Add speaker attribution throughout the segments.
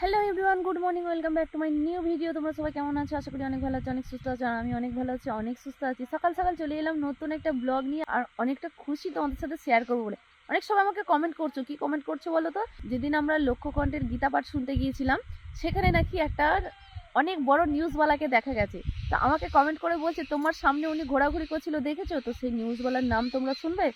Speaker 1: Hello everyone good morning welcome back to my new video তোমরা সবাই কেমন আছো? আশা করি অনেক ভালো আছো, অনেক সুস্থ আছো, আর আমি অনেক ভালো আছি, অনেক সুস্থ আছি। সকাল সকাল চলে এলাম নতুন একটা ব্লগ নিয়ে, আর অনেকটা খুশি তোমাদের সাথে শেয়ার করব বলে। অনেক সবাই আমাকে কমেন্ট করছ, কি কমেন্ট করছ বলো তো? যেদিন আমরা লক্ষ্যকণ্ঠের গীতা পাঠ শুনতে গিয়েছিলাম, সেখানে নাকি একটা অনেক বড় নিউজওয়ালাকে দেখা গেছে। তো আমাকে কমেন্ট করে বলছে, তোমার সামনে উনি ঘোরাঘুরি করছিল, দেখেছ? তো সেই নিউজওয়ালার নাম তোমরা শুনবে?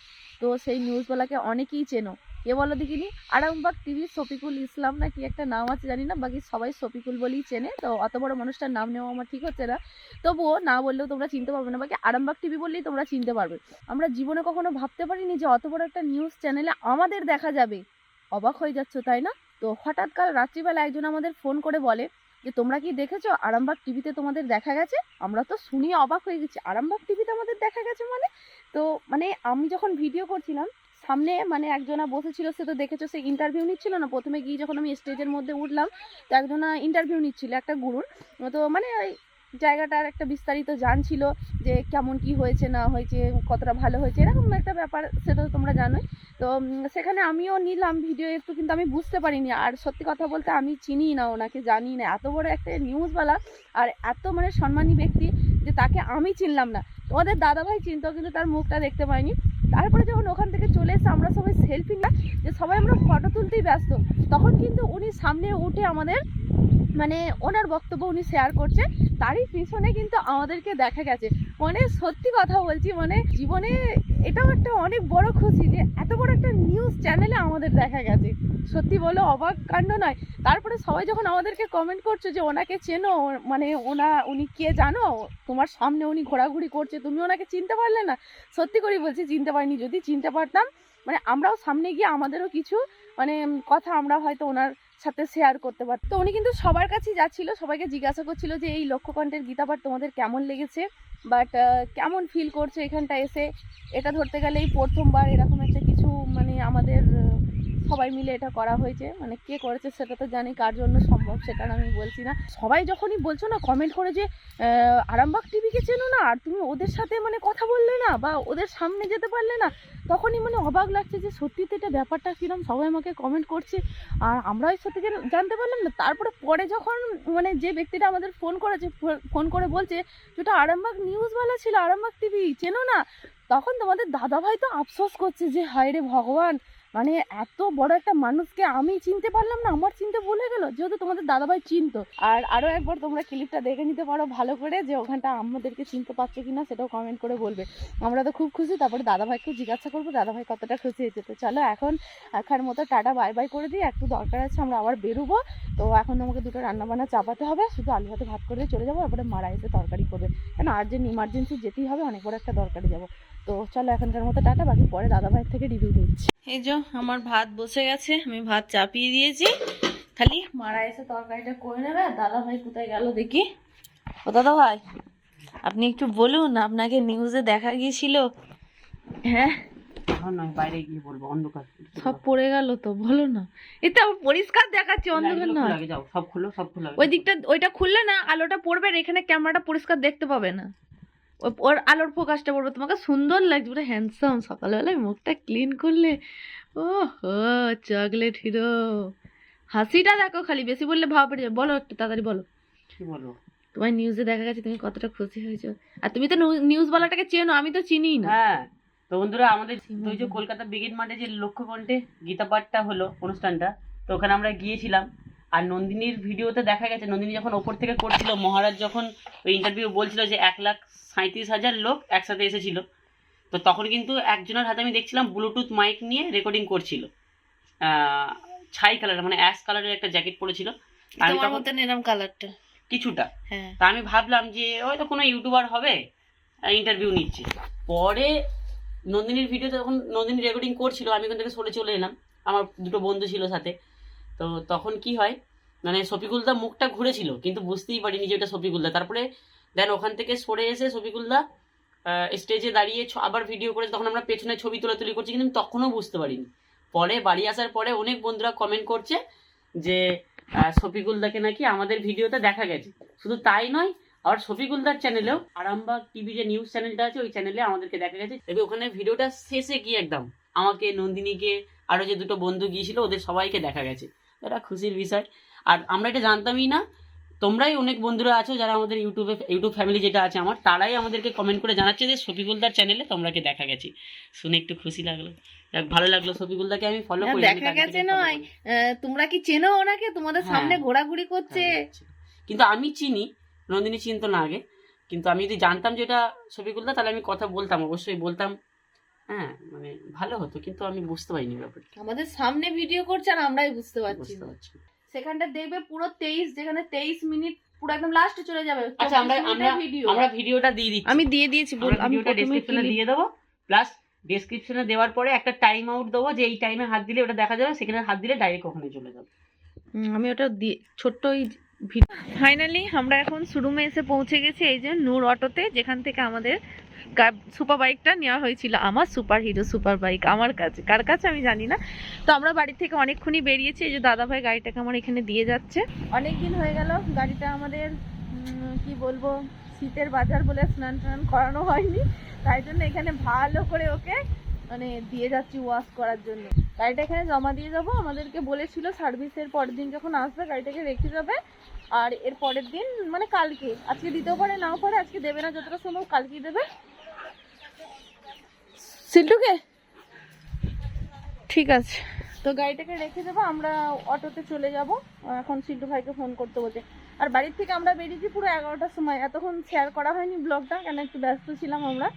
Speaker 1: তো সেই নিউজওয়ালাকে অনেকেই চেনো। কে বলো দেখিনি? আরামবাগ টিভি শফিকুল ইসলাম না কি একটা নাম আছে জানি না? বাকি সবাই শফিকুল বলেই চেনে। তো অত বড় মানুষটার নাম নেওয়া আমার ঠিক হচ্ছে না। তবুও না বললেও তোমরা চিনতে পারবে না। বাকি আরামবাগ টিভি বললেই তোমরা চিনতে পারবে। আমরা জীবনে কখনো ভাবতে পারিনি যে অত বড় একটা নিউজ চ্যানেলে আমাদের দেখা যাবে। অবাক হয়ে যাচ্ছ, তাই না? তো হঠাৎ কাল রাত্রিবেলা একজন আমাদের ফোন করে বলে যে, তোমরা কি দেখেছ? আরামবাগ টিভিতে তোমাদের দেখা গেছে? আমরা তো শুনি অবাক হয়ে গেছি। আরামবাগ টিভিতে আমাদের দেখা গেছে মানে? তো মানে আমি যখন ভিডিও করছিলাম সামনে মানে একজনা বসেছিল, সে তো দেখেছ, সে ইন্টারভিউ নিচ্ছিল না। প্রথমে গিয়ে যখন আমি স্টেজের মধ্যে উঠলাম, তো একজনা ইন্টারভিউ নিচ্ছিল, একটা গুরুর। তো মানে ওই জায়গাটার একটা বিস্তারিত জানছিল যে কেমন কি হয়েছে, না হয়েছে, কতটা ভালো হয়েছে, এরকম একটা ব্যাপার সেটা তো তোমরা জানোই। তো সেখানে আমিও নিলাম ভিডিও একটু কিন্তু আমি বুঝতে পারিনি। আর সত্যি কথা বলতে আমি চিনি না ওনাকে, জানি না। এত বড় একটা নিউজওয়ালা আর এত মানে সম্মানী ব্যক্তি যে তাকে আমি চিনলাম না। তোমাদের দাদাভাই চিনতো, কিন্তু তার মুখটা দেখতে পাইনি। তারপরে যখন ওখান থেকে চলে এসে আমরা সবাই সেলফি নিলাম, যে সবাই আমরা ফটো তুলতেই ব্যস্ত। তখন কিন্তু উনি সামনে উঠে আমাদের মানে ওনার বক্তব্য উনি শেয়ার করছে তারই পিছনে কিন্তু আমাদেরকে দেখা গেছে। মানে সত্যি কথা বলছি মানে জীবনে এটাও একটা অনেক বড় খুশি যে এত বড় একটা নিউজ চ্যানেলে আমাদের দেখা গেছে। সত্যি বলো অবাক কাণ্ড নয়। তারপরে সবাই যখন আমাদেরকে কমেন্ট করছ যে ওনাকে চেনো মানে ওনা, উনি কে জানো? তোমার সামনে উনি ঘোরাঘুরি করছে, তুমি ওনাকে চিনতে পারলে না? সত্যি করেই বলছি, চিনতে পারিনি। যদি চিনতে পারতাম মানে আমরাও সামনে গিয়ে আমাদেরও কিছু মানে কথা আমরা হয়তো ওনার সাথে শেয়ার করতে পারতাম। তো উনি কিন্তু সবার কাছেই যাচ্ছিল, সবাইকে জিজ্ঞাসা করছিল যে এই লক্ষ্যকণ্ঠের গীতাপাঠ তোমাদের কেমন লেগেছে? বাট কেমন ফিল করছ এখানটা এসে? এটা ধরতে গেলে এই প্রথমবার এরকম একটা কিছু মানে আমাদের সবাই মিলে এটা করা হয়েছে। মানে কে করেছে সেটা তো জানি, কার জন্য সম্ভব সেটা আমি বলছি না। সবাই যখনই বলছো না কমেন্ট করে যে আরামবাগ টিভিকে চেনো না, আর তুমি ওদের সাথে মানে কথা বললে না, বা ওদের সামনে যেতে পারলে না, তখনই মানে অবাক লাগছে যে সত্যি তো এটা ব্যাপারটা কিরম, সবাই আমাকে কমেন্ট করছে। আর আমরাই সত্যি জান- জানতে পারলাম না, তারপরে পরে যখন মানে যে ব্যক্তিটা আমাদের ফোন করেছে ফোন করে বলছে যে, ওটা আরামবাগ নিউজওয়ালা ছিল, আরামবাগ টিভি, চেনো না? তখন তোমাদের দাদাভাই তো আফসোস করছে যে হায় রে ভগবান মানে এত বড় একটা মানুষকে আমি চিনতে পারলাম না, আমার চিনতে ভুলে গেল যেহেতু তোমাদের দাদাভাই চিনতো। আর আরও একবার তোমরা ক্লিপটা দেখে নিতে পারো ভালো করে যে ওখানটা আমাদেরকে চিনতে পারছ কি না সেটাও কমেন্ট করে বলবে। আমরা তো খুব খুশি, তারপরে দাদাভাইকেও জিজ্ঞাসা করব দাদাভাই কতটা খুশি হয়েছে। তো চলো এখন এখান মতো টাটা বাই বাই করে দিই। একটু দরকার আছে আমরা আবার বেরোবো। তো এখন আমাকে দুটো রান্না বান্না চাপাতে হবে, শুধু আলু হাতে ভাত করে চলে যাব, তারপরে মারা এসে তরকারি করবে। কেন আর্জেন্ট ইমার্জেন্সি যেতেই হবে, অনেক বড় একটা দরকারি যাব। তো চলো এখনকার মতো টাটা, বাকি পরে দাদাভাইয়ের থেকে রিভিউ দিচ্ছি। এই যে আমার ভাত বসে গেছে আমি ভাত চাপিয়ে দিয়েছি। খালি মারা এসে তরকারিটা করে নেবে আর দাদাভাই কোথায় গেল দেখি। ও দাদা ভাই আপনি একটু বলুন আপনাকে নিউজে দেখা গিয়েছিল? হ্যাঁ।
Speaker 2: বাইরে গিয়ে বলব অন্ধকার।
Speaker 1: সব পড়ে গেল তো বলো না। এটা পরিষ্কার দেখাচ্ছে অন্ধকার না
Speaker 2: সব খুলো সব খুলো।
Speaker 1: ওই দিকটা ওইটা খুললে না আলোটা পড়বে আর এখানে ক্যামেরাটা পরিষ্কার দেখতে পাবে না। ওর আলোর ফোকাসটা পড়বে তোমাকে সুন্দর লাগছে পুরো হ্যান্ডসাম সকালবেলায় মুখটা ক্লিন করলে ও হো চকলেট হিরো হাসিটা দেখো খালি বেশি বললে ভাব পড়ে যাবে। বলো একটু তাড়াতাড়ি বলো।
Speaker 2: কি বলব
Speaker 1: তোমার নিউজে দেখা গেছে তুমি কতটা খুশি হয়েছো। আর তুমি তো নিউজ বলাটাকে চেনো আমি তো চিনি না।
Speaker 2: হ্যাঁ তো বন্ধুরা আমাদের ওই যে কলকাতা ব্রিগেড মাঠে যে লক্ষ্যকণ্ঠে গীতা পাঠটা হলো অনুষ্ঠানটা তো ওখানে আমরা গিয়েছিলাম। আর নন্দিনীর ভিডিওতে দেখা গেছে নন্দিনী যখন ওপর থেকে করছিল মহারাজ যখন ওই ইন্টারভিউ বলছিল যে এক লাখ সাঁত্রিশ হাজার লোক একসাথে এসেছিল তো তখন কিন্তু একজনের হাতে আমি দেখছিলাম ব্লুটুথ মাইক নিয়ে রেকর্ডিং করছিল। আহ, ছাই কালার মানে অ্যাশ কালারের একটা জ্যাকেট পরেছিল। আমি তখন
Speaker 1: মতো কালারটা
Speaker 2: কিছুটা।
Speaker 1: হ্যাঁ।
Speaker 2: তা আমি ভাবলাম যে হয়তো কোনো ইউটিউবার হবে ইন্টারভিউ নিচ্ছে। পরে নন্দিনীর ভিডিও যখন নন্দিনী রেকর্ডিং করছিল আমি ওখান থেকে সরে চলে এলাম। আমার দুটো বন্ধু ছিল সাথে। তো তখন কি হয় মানে শফিকুলদা মুখটা ঘুরেছিল কিন্তু বুঝতেই পারিনি যে ওটা শফিকুলদা। তারপরে দেন ওখান থেকে সরে এসে শফিকুলদা স্টেজে দাঁড়িয়ে আবার ভিডিও করে তখন আমরা পেছনে ছবি তোলাতুলি করছি কিন্তু তখনও বুঝতে পারিনি। পরে বাড়ি আসার পরে অনেক বন্ধুরা কমেন্ট করছে যে আহ, শফিকুলদাকে নাকি আমাদের ভিডিওতে দেখা গেছে। শুধু তাই নয় আর শফিকুলদার চ্যানেলেও আরামবাগ টিভি যে নিউজ চ্যানেলটা আছে ওই চ্যানেলে আমাদেরকে দেখা গেছে। তবে ওখানে ভিডিওটা শেষে গিয়ে একদম আমাকে নন্দিনীকে আরও যে দুটো বন্ধু গিয়েছিল ওদের সবাইকে দেখা গেছে। এটা খুশির বিষয়। আর আমরা এটা জানতামই না। তোমরাই অনেক বন্ধুরা আছো যারা আমাদের ইউটিউবে ইউটিউব ফ্যামিলি যেটা আছে আমার তারাই আমাদেরকে কমেন্ট করে জানাচ্ছে যে শফিকুলদার চ্যানেলে তোমরাকে দেখা গেছি। শুনে একটু খুশি লাগল। যাক, ভালো লাগল। শফিকুলদাকে আমি ফলো করি
Speaker 1: দেখা গেছে নয়। তোমরা কি চেনো ওনাকে? তোমাদের
Speaker 2: হ্যাঁ।
Speaker 1: সামনে ঘোরাঘুরি করছে।
Speaker 2: হ্যাঁ, কিন্তু আমি চিনি নন্দিনী চিনতো না আগে। কিন্তু আমি যদি জানতাম যে এটা শফিকুলদা তাহলে আমি কথা বলতাম অবশ্যই বলতাম। হ্যাঁ মানে ভালো হতো কিন্তু আমি বুঝতে পারিনি ব্যাপারটা।
Speaker 1: আমাদের সামনে ভিডিও করছে আর আমরাই বুঝতে পারছি
Speaker 2: বুঝতে পারছি।
Speaker 1: সেখানটা দেখবে পুরো তেইশ যেখানে তেইশ মিনিট পুরো একদম লাস্টে চলে যাবে।
Speaker 2: আচ্ছা আমরা আমরা
Speaker 1: ভিডিও
Speaker 2: আমরা ভিডিওটা দিয়ে দিচ্ছি।
Speaker 1: আমি দিয়ে দিয়েছি বল আমি
Speaker 2: ভিডিওটা ডেসক্রিপশনে দিয়ে দেবো। প্লাস ডেসক্রিপশনে দেওয়ার পরে একটা টাইম আউট দেবো যে এই টাইমে হাত দিলে ওটা দেখা যাবে সেখানে হাত দিলে ডাইরেক্ট ওখানে চলে যাবে।
Speaker 1: হুম, আমি ওটা দিয়ে ছোট্ট ওই ফাইনালি আমরা এখন শোরুমে এসে পৌঁছে গেছি এই যে নূর অটোতে যেখান থেকে আমাদের সুপার বাইকটা নেওয়া হয়েছিল আমার সুপার হিরো সুপার বাইক আমার কাছে। কার কাছে আমি জানি না। তো আমরা বাড়ি থেকে অনেকক্ষণই বেরিয়েছি, এই যে দাদা ভাই গাড়িটাকে আমার এখানে দিয়ে যাচ্ছে। অনেক দিন হয়ে গেল, গাড়িটা আমাদের কি বলব, শীতের বাজার বলে স্নান টান করানো হয়নি। তাই জন্য এখানে ভালো করে ওকে মানে দিয়ে যাচ্ছি ওয়াশ করার জন্য। গাড়িটা এখানে জমা দিয়ে যাব। আমাদেরকে বলেছিল সার্ভিসের পরের দিন যখন আসবে, গাড়িটাকে রেখে যাবে। আর এর পরের দিন মানে কালকে। আজকে দিতেও পারে, নাও পারে, আজকে দেবে না, যতটা সম্ভব কালকেই দেবে। সিল্টুকে ঠিক আছে। তো গাড়িটাকে রেখে দেবো, আমরা অটোতে চলে যাব। এখন সিল্টু ভাইকে ফোন করতে বলছে। আর বাড়ির থেকে আমরা বেরিয়েছি পুরো এগারোটার সময়। এতক্ষণ শেয়ার করা হয়নি ব্লগটা কেন একটু ব্যস্ত ছিলাম আমরা।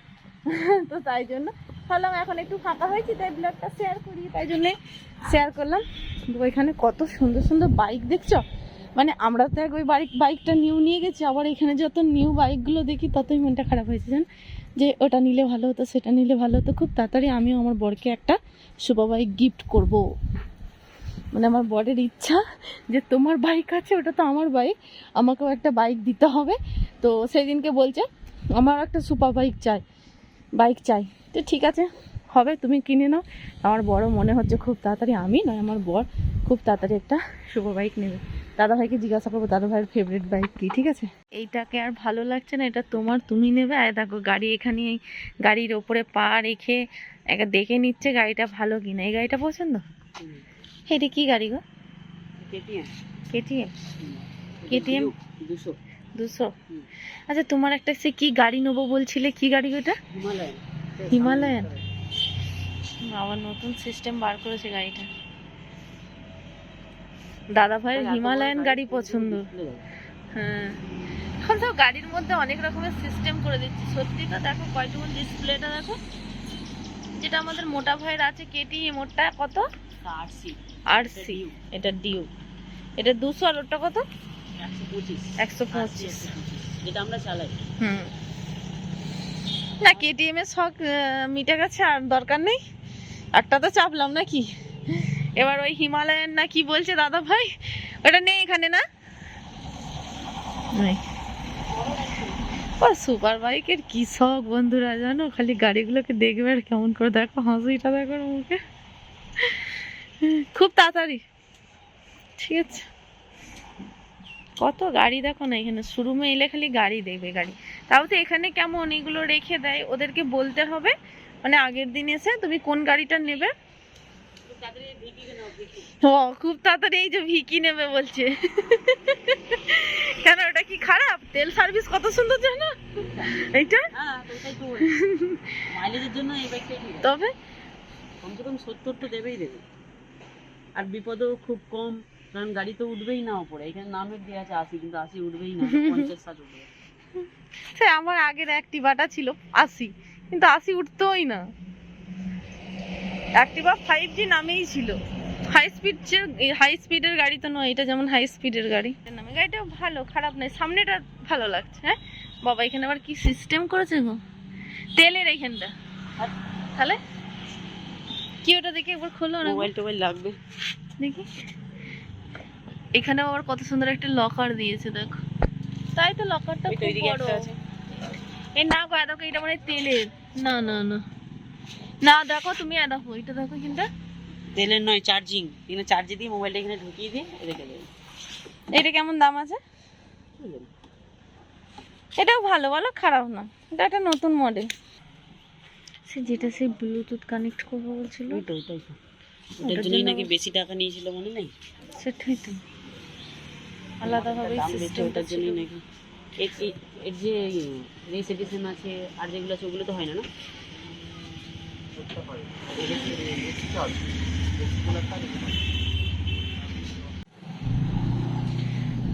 Speaker 1: তো তাই জন্য। ভাবলাম এখন একটু ফাঁকা হয়েছি, তাই ব্লগটা শেয়ার করি তাই জন্যে শেয়ার করলাম। তো এখানে কত সুন্দর সুন্দর বাইক দেখছ? মানে আমরা তো এক ওই বাইক বাইকটা নিউ নিয়ে গেছি, আবার এখানে যত নিউ বাইকগুলো দেখি ততই মনটা খারাপ হয়েছে, জান? যে ওটা নিলে ভালো হতো, সেটা নিলে ভালো হতো। খুব তাড়াতাড়ি আমিও আমার বরকে একটা শুভ বাইক গিফট করব। মানে আমার বরের ইচ্ছা যে তোমার বাইক আছে, ওটা তো আমার বাইক আমাকেও একটা বাইক দিতে হবে। তো সেই দিনকে বলছে, আমার একটা সুপার বাইক চাই বাইক চাই। তো ঠিক আছে, হবে, তুমি কিনে নাও। আমার বড় মনে হচ্ছে খুব তাড়াতাড়ি, আমি নয়, আমার বর খুব তাড়াতাড়ি একটা শুভ বাইক নেবে। দাদা ভাইকে জিজ্ঞাসা করব দাদা ভাইয়ের ফেভারিট বাইক কি ঠিক আছে? এইটাকে আর ভালো লাগছে না এটা তোমার তুমি নেবে? আর দেখো গাড়ি এখানে এই গাড়ির ওপরে পা রেখে একা দেখে নিচ্ছে গাড়িটা ভালো কিনা। এই গাড়িটা পছন্দ? এটা কি গাড়ি গো?
Speaker 2: কেটিএম।
Speaker 1: কেটিএম?
Speaker 2: দুশো।
Speaker 1: দুশো। আচ্ছা তোমার একটা সে কি গাড়ি নেব বলছিলে কি গাড়ি ওটা
Speaker 2: হিমালয়ান।
Speaker 1: হিমালয়ান? আবার নতুন সিস্টেম বার করেছে গাড়িটা। দাদা ভাইয়ের হিমালয়ান গাড়ি পছন্দ। হ্যাঁ। এখন তো গাড়ির মধ্যে অনেক রকমের সিস্টেম করে দিচ্ছে। সত্যি তো দেখো কয়টুকুন ডিসপ্লেটা দেখো। যেটা আমাদের মোটা ভাইয়ের আছে কেটিএম ওটা কত?
Speaker 2: আরসি
Speaker 1: আর সি এটা ডিউ এটা দুশো আর ওটা কত?
Speaker 2: একশো পঁচিশ। যেটা আমরা চালাই।
Speaker 1: হুম। না কেটিএম এর শখ মিটে গেছে আর দরকার নেই। একটা তো চাপলাম নাকি? এবার ওই হিমালয়ান না কি বলছে দাদা ভাই? ওটা নেই এখানে না। ও সুপার বাইকের কি শখ বন্ধুরা, জানো? খালি গাড়িগুলোকে দেখবে আর কেমন করে দেখো, হাসিটা দেখো মুখে। খুব তাড়াতাড়ি। ঠিক আছে। কত গাড়ি দেখো না এখানে, শোরুমে এলে খালি গাড়ি দেখবে গাড়ি। তাও তো এখানে কেমন এগুলো রেখে দেয়, ওদেরকে বলতে হবে। মানে আগের দিন এসে তুমি কোন গাড়িটা নেবে? ও খুব তাড়াতাড়ি এই যে ভিকি নেবে বলছে। কেন ওটা কি খারাপ? তেল সার্ভিস কত সুন্দর জানো? এইটা?
Speaker 2: তো ওটাই তো মাইলেজের জন্য এই বাইকটাই
Speaker 1: তবে?
Speaker 2: কমসে কম সত্তর তো দেবেই দেবে। আর বিপদও খুব কম কারণ গাড়ি তো উঠবেই না ওপরে। এখানে নামের দেওয়া আছে আশি কিন্তু আশি উঠবেই না পঞ্চাশ ষাট উঠবে।
Speaker 1: সে আমার আগের অ্যাক্টিভাটা ছিল আশি। কিন্তু আশি উঠতোই না। অ্যাক্টিভা ফাইভ জি নামেই ছিল। হাই স্পিড হাই স্পিডের গাড়ি তো নয় এটা যেমন হাই স্পিডের গাড়ি। নামে গাড়িটাও ভালো খারাপ নয় সামনেটা ভালো লাগছে হ্যাঁ? বাবা এখানে আবার কি সিস্টেম করেছে গো? তেলের এইখানটা তাহলে? কি ওটা দেখে একবার খোলো না।
Speaker 2: মোবাইল টোবাইল লাগবে।
Speaker 1: দেখি। এখানে আবার কত সুন্দর একটা লকার দিয়েছে দেখো। তাই তো লকারটা খুব বড়।
Speaker 2: একটা আছে।
Speaker 1: এ না গো দেখো এটা মানে তেলের? না না না। না দেখো তুমি দেখো এটা দেখো কিন্তু
Speaker 2: তেলের নয় চার্জিং এখানে চার্জে দিয়ে মোবাইলটা এখানে ঢুকিয়ে দিয়ে রেখে দেবে।
Speaker 1: এটা কেমন দাম আছে? এটাও ভালো বলো খারাপ না। এটা একটা নতুন মডেল সে যেটা সে ব্লুটুথ কানেক্ট করব বলছিল।
Speaker 2: ওই তো ওটাই তো ওটার জন্যই নাকি বেশি টাকা নিয়েছিল মনে নেই?
Speaker 1: সেটাই তো। আলাদাভাবে
Speaker 2: দাম ওটার জন্যই নাকি? এর যে রেস এডিশন আছে আর যেগুলো আছে ওগুলো তো হয় না না?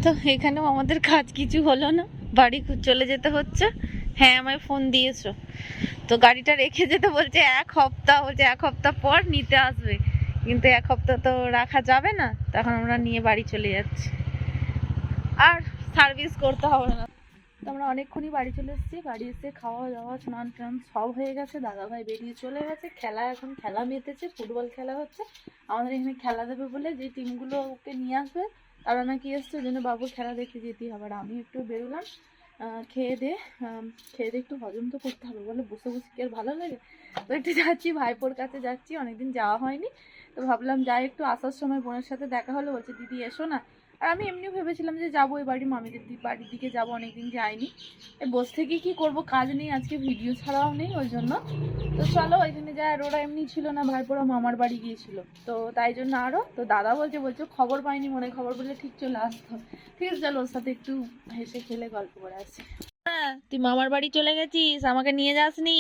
Speaker 1: তো এখানেও আমাদের কাজ কিছু হলো না। বাড়ি চলে যেতে হচ্ছে। হ্যাঁ আমায় ফোন দিয়েছ। তো গাড়িটা রেখে যেতে বলছে, এক হপ্তাহ, বলছে এক হপ্তাহ পর নিতে আসবে। কিন্তু এক হপ্তাহ তো রাখা যাবে না। তখন আমরা নিয়ে বাড়ি চলে যাচ্ছি। আর সার্ভিস করতে হবে না। তো আমরা অনেকক্ষণই বাড়ি চলে এসেছি। বাড়ি এসে খাওয়া দাওয়া, স্নান টান সব হয়ে গেছে। দাদাভাই বেরিয়ে চলে গেছে। খেলা এখন খেলা মেতেছে, ফুটবল খেলা হচ্ছে। আমাদের এখানে খেলা দেবে বলে যে টিমগুলো ওকে নিয়ে আসবে, তারা নাকি এসছে, ওই জন্য বাবুর খেলা দেখতে যেতেই হবে। আর আমি একটু বেরোলাম খেয়ে দে খেয়ে দিয়ে একটু হজম তো করতে হবে বলে বসে বসে কি আর ভালো লাগে? তো একটু যাচ্ছি, ভাইপোর কাছে যাচ্ছি, অনেকদিন যাওয়া হয়নি। তো ভাবলাম যাই একটু আসার সময় বোনের সাথে দেখা হলো, বলছে, দিদি, এসো না। আর আমি এমনিও ভেবেছিলাম যে যাব এই বাড়ি মামিদের বাড়ির দিকে যাব, অনেকদিন যাইনি। বসে থেকে কি করব কাজ নেই, আজকে ভিডিও ছাড়াও নেই, ওই জন্য। তো চলো ওইখানে যায় আর ওরা এমনি ছিল না, ভাইপোরা মামার বাড়ি গিয়েছিল। তো তাই জন্য আরও তো দাদা বলছে বলছে, খবর পাইনি মনে খবর বললে ঠিক চলে আসতো। ঠিক আছে, চলো, ওর সাথে একটু হেসে খেলে গল্প করে আসি। তুই মামার বাড়ি চলে গেছিস, আমাকে নিয়ে যাসনি?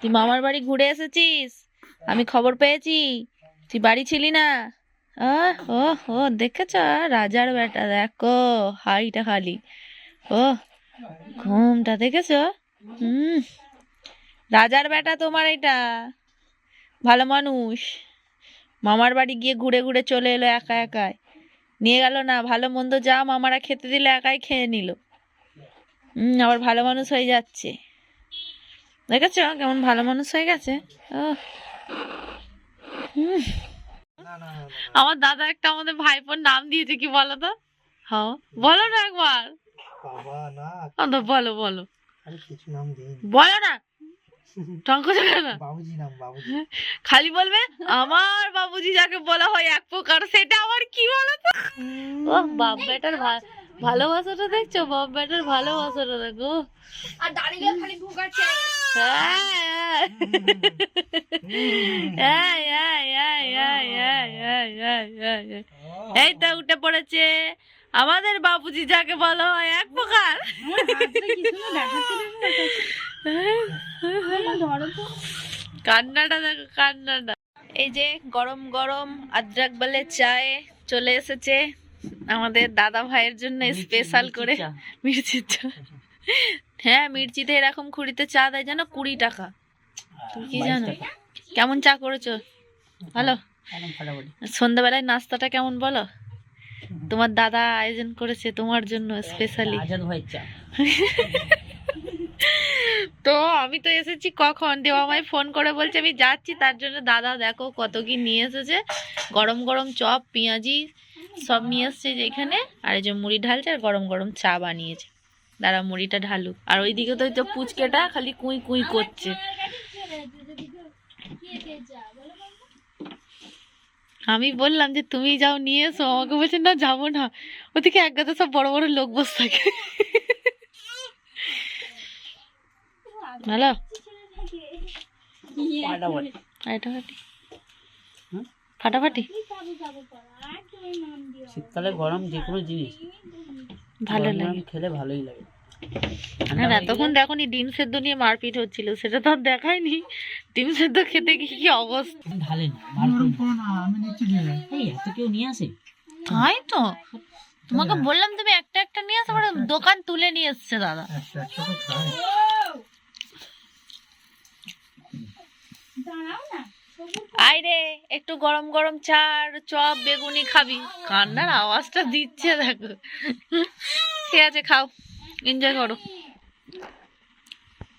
Speaker 1: তুই মামার বাড়ি ঘুরে এসেছিস? আমি খবর পেয়েছি। তুই বাড়ি ছিলি না? ও ও দেখেছ? রাজার বেটা, দেখো হাইটা খালি। ও ঘুমটা দেখেছ? হুম। রাজার বেটা তোমার এটা ভালো মানুষ। মামার বাড়ি গিয়ে ঘুরে ঘুরে চলে এলো একা একাই। নিয়ে গেল না, ভালো মন্দ যা মামারা খেতে দিলে একাই খেয়ে নিল। হুম, আবার ভালো মানুষ হয়ে যাচ্ছে। দেখেছ? কেমন ভালো মানুষ হয়ে গেছে? ও হুম। আমার দাদা একটা আমাদের ভাইপোর নাম দিয়েছে কি বলো তো? হ্যাঁ। বলো না একবার।
Speaker 3: বাবা না।
Speaker 1: বলো বলো।
Speaker 3: আরে কিছু নাম দিন
Speaker 1: বলো না। খালি বলবে আমার বাবুজি যাকে বলা হয় এক প্রকার সেটা আবার কি বলতো তো? ও বাপ বেটার ভা- ভালোবাসাটা দেখছ বাপ ব্যাটার ভালোবাসাটা দেখো
Speaker 4: আর দাঁড়িয়ে খালি ঢুকাচ্ছে
Speaker 1: এই তো উঠে পড়েছে আমাদের বাবুজি যাকে বলো এক প্রকার কান্নাটা দেখো কান্নাটা এই যে গরম গরম আদ্রাক বলে চায়ে চলে এসেছে আমাদের দাদা ভাইয়ের জন্য স্পেশাল করে মির্চির চা। হ্যাঁ মির্চিতে এরকম খুঁড়িতে চা দেয় জানো কুড়ি টাকা। তুমি কি জানো? কেমন চা করেছ? ভালো?
Speaker 2: ফাটাফাটি
Speaker 1: সন্ধ্যাবেলায় নাস্তাটা কেমন বলো? তোমার দাদা আয়োজন করেছে তোমার জন্য স্পেশালি
Speaker 2: চা।
Speaker 1: তো আমি তো এসেছি কখন? দেওয়া আমায় ফোন করে বলছে আমি যাচ্ছি। তার জন্য দাদা দেখো কত কি নিয়ে এসেছে। গরম গরম চপ পেঁয়াজি সব নিয়ে এসছে যে এখানে আর এই যে মুড়ি ঢালছে আর গরম গরম চা বানিয়েছে। দাঁড়া মুড়িটা ঢালুক। আর ওইদিকে তো পুচকেটা খালি কুই কুই করছে। আমি বললাম যে তুমি যাও নিয়ে এসো। আমাকে বলছে না যাব না। ওদিকে এক গাদা সব বড় বড় লোক বসে থাকে। ভালো?
Speaker 2: ফাটাফাটি? শীতকালে গরম যে কোনো জিনিস।
Speaker 1: ভালো লাগে।
Speaker 2: খেলে ভালোই লাগে।
Speaker 1: আর এতক্ষণ দেখোনি ডিম সেদ্ধ নিয়ে মারপিট হচ্ছিল সেটা তো আর দেখায়নি। ডিম সেদ্ধ খেতে কি কি অবস্থা?
Speaker 2: ঢালে না
Speaker 3: না
Speaker 2: এই এত কেউ নিয়ে আসে?
Speaker 1: তাই তো? তোমাকে বললাম তুমি একটা একটা নিয়ে আসো আবার দোকান তুলে নিয়ে এসছে দাদা।
Speaker 3: একটা তো খাই
Speaker 1: আয় রে একটু গরম গরম চা আর চপ, বেগুনি খাবি। কান্নার আওয়াজটা দিচ্ছে, দেখো। ঠিক আছে, খাও। এনজয় করো।